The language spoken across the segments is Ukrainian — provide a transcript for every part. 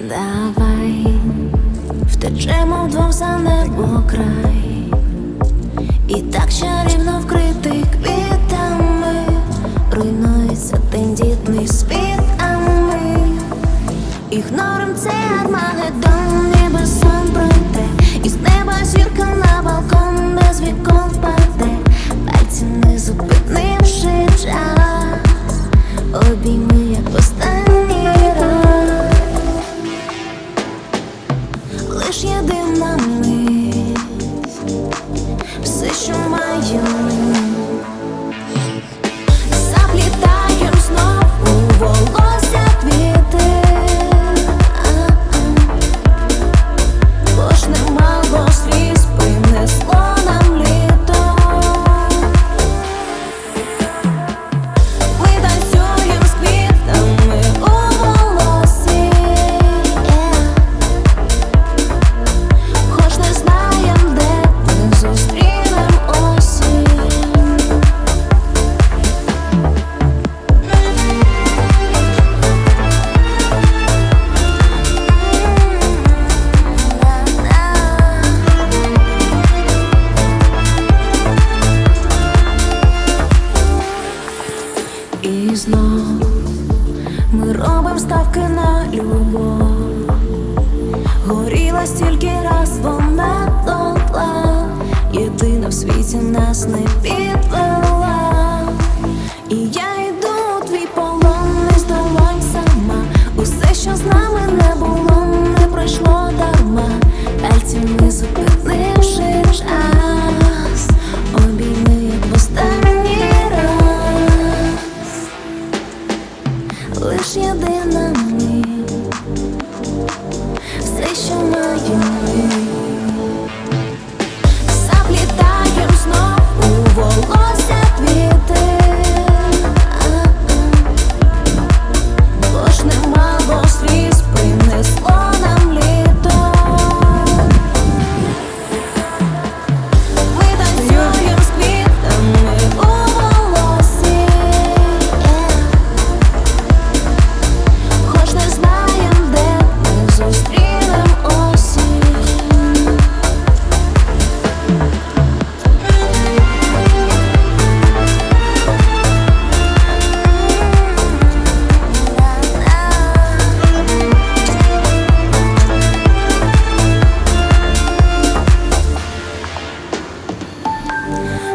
Давай втечемо вдвох за небо край, ставки на любов, горіла стільки раз вона дотла, єдина в світі нас не підвела, і я йду у твій полон, не здолань сама, усе, що з нами не було, не пройшло так. людина мені, все, що маю.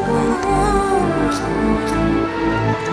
Oh, oh,